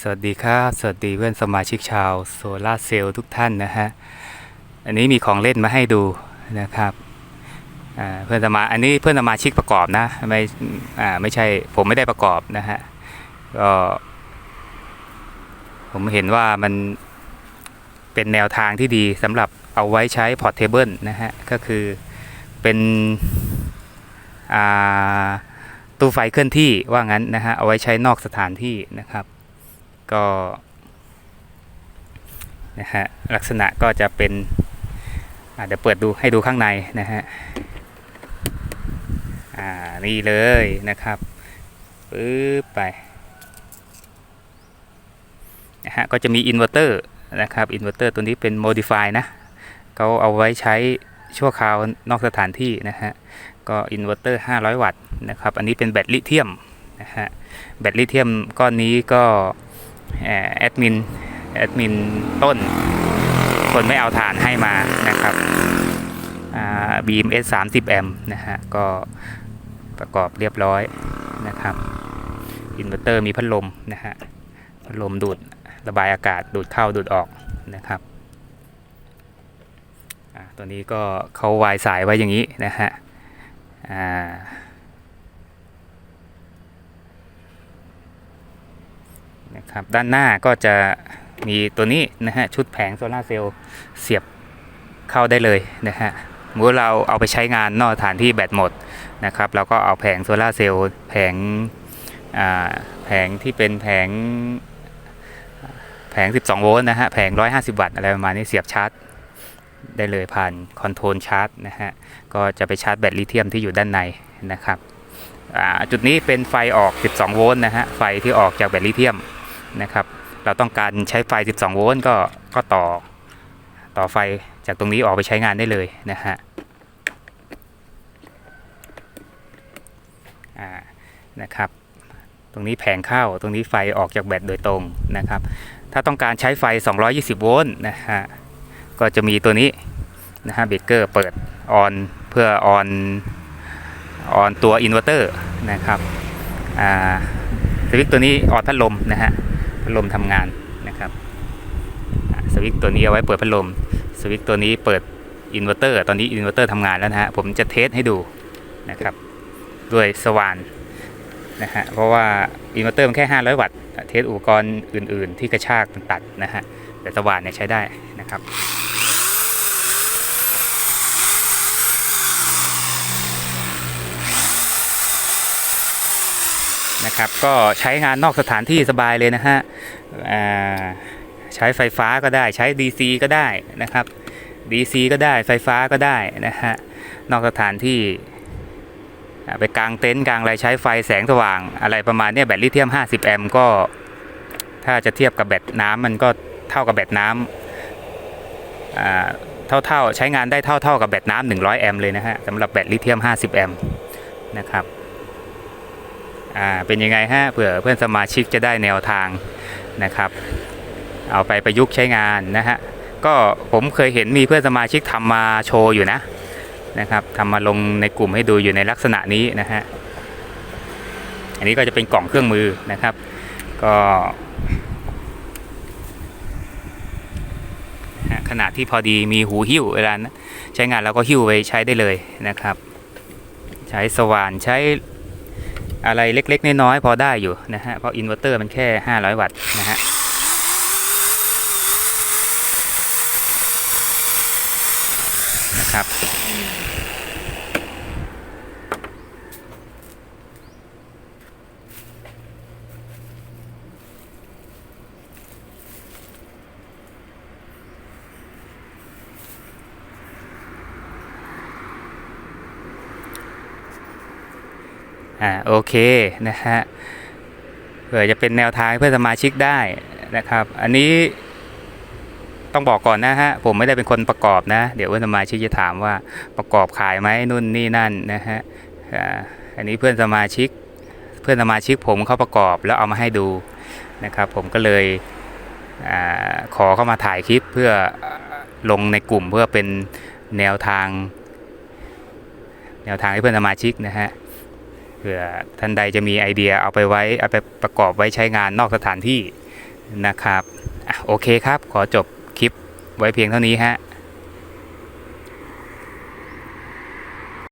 สวัสดีครับ สวัสดีเพื่อนสมาชิกชาวโซลาเซลล์ทุกท่านนะฮะ อันนี้มีของเล่นมาให้ดูนะครับ เพื่อนสมาอันนี้เพื่อนสมาชิกประกอบนะ ไม่ไม่ใช่ผมไม่ได้ประกอบนะฮะ ก็ผมเห็นว่ามันเป็นแนวทางที่ดีสำหรับเอาไว้ใช้พอร์ตเทเบิลนะฮะ ก็คือเป็นตู้ไฟเคลื่อนที่ว่างั้นนะฮะ เอาไว้ใช้นอกสถานที่นะครับ ก็นะฮะลักษณะก็จะเป็นอาเดี๋ยวเปิดดูให้ดูข้างในนะฮะอ่านี่เลยนะครับปึ๊บไปนะฮะก็จะมีอินเวอร์เตอร์นะครับอินเวอร์เตอร์ตัวนี้เป็น Modify นะเขาเอาไว้ใช้ชั่วคราวนอกสถานที่นะฮะก็อินเวอร์เตอร์ 500 วัตต์นะครับ อันนี้เป็นแบตลิเธียมนะฮะแบตลิเธียมก้อนนี้ก็ แอดมินแอดมินต้น คนไม่เอาฐานให้มานะครับบีมเอสสามสิบแอมนะฮะ ก็ประกอบเรียบร้อยนะครับ อินเวอร์เตอร์มีพัดลมนะฮะ พัดลมดูดระบายอากาศดูดเข้าดูดออกนะครับตัวนี้ก็เขาวายสายไว้อย่างนี้นะฮะ อ่า นะครับด้านหน้าก็จะมีตัวนี้นะฮะชุดแผงโซลาเซลล์เสียบเข้าได้เลยนะฮะเมื่อเราเอาไปใช้งานนอกสถานที่แบตหมดนะครับเราก็เอาแผงโซลาเซลล์แผงแผงที่เป็นแผงแผง 12 โวลต์นะฮะแผง 150 วัตต์อะไรประมาณนี้เสียบชาร์จได้เลยผ่านคอนโทรลชาร์จนะฮะก็จะไปชาร์จแบตลิเธียมที่อยู่ด้านในนะครับจุดนี้เป็นไฟออก 12 โวลต์นะฮะไฟที่ออกจากแบตลิเธียม นะครับ เราต้องการใช้ไฟ 12 โวลต์ก็ก็ต่อต่อไฟจากตรงนี้ออกไปใช้งานได้เลยนะฮะอ่านะครับตรงนี้แผงเข้าตรงนี้ไฟออกจากแบตโดยตรงนะครับ ถ้าต้องการใช้ไฟ 220 โวลต์นะฮะก็จะมีตัวนี้นะฮะเบรกเกอร์เปิดออนเพื่อออนออนตัวอินเวอร์เตอร์นะครับอ่าสวิตช์ตัวนี้ออนพัดลมนะฮะ พัดลมทำงานนะครับสวิตตัวนี้เอาไว้เปิดพัดลมสวิตตัวนี้เปิดอินเวอร์เตอร์ตอนนี้อินเวอร์เตอร์ทำงานแล้วนะฮะผมจะเทสให้ดูนะครับด้วยสว่านนะฮะเพราะว่าอินเวอร์เตอร์มันแค่ 500 วัตต์เทสอุปกรณ์อื่น ๆ ที่กระชากมันตัดนะฮะแต่สว่านเนี่ยใช้ได้นะครับ นะครับ ก็ใช้งานนอกสถานที่สบายเลยนะฮะใช้ไฟฟ้าก็ได้ใช้ DC ก็ได้นะครับ DC ก็ได้ไฟฟ้าก็ได้นะฮะนอกสถานที่ไปกางเต็นท์กางอะไรใช้ไฟแสงสว่างอะไรประมาณนี้แบตลิเธียม 50 แอมป์ก็ ถ้าจะเทียบกับแบตน้ำมันก็เท่ากับแบตน้ำเท่าๆใช้งานได้เท่าๆกับแบตน้ำ100 แอมป์เลยนะฮะสำหรับแบตลิเธียม 50 แอมป์นะครับ อ่าเป็นยังไงฮะเผื่อเพื่อนสมาชิกจะได้แนวทางนะครับ เอาไปประยุกต์ใช้งานนะฮะก็ผมเคยเห็นมีเพื่อนสมาชิกทำมาโชว์อยู่นะนะครับทำมาลงในกลุ่มให้ดูอยู่ในลักษณะนี้นะฮะอันนี้ก็จะเป็นกล่องเครื่องมือนะครับ ก็ขนาดที่พอดีมีหูหิ้วเวลาใช้งานเราก็หิ้วไปใช้ได้เลยนะครับ ใช้สว่านใช้ อะไรเล็กๆ น้อยๆพอได้อยู่นะฮะ เพราะอินเวอร์เตอร์มันแค่ 500 วัตต์นะฮะนะครับ อ่าโอเคนะฮะเผื่อจะเป็นแนวทางเพื่อนสมาชิกได้นะครับ อันนี้ต้องบอกก่อนนะฮะผมไม่ได้เป็นคนประกอบนะ เดี๋ยวเพื่อนสมาชิกจะถามว่าประกอบขายไหมนู่นนี่นั่นนะฮะอ่าอันนี้เพื่อนสมาชิก เพื่อนสมาชิกผมเขาประกอบแล้วเอามาให้ดูนะครับ ผมก็เลยอขอเข้ามาถ่ายคลิปเพื่อลงในกลุ่มเพื่อเป็นแนวทาง แนวทางให้เพื่อนสมาชิกนะฮะ เผื่อท่านใดจะมีไอเดียเอาไปไว้เอาไปประกอบไว้ใช้งานนอกสถานที่นะครับอโอเคครับ ขอจบคลิปไว้เพียงเท่านี้ฮะ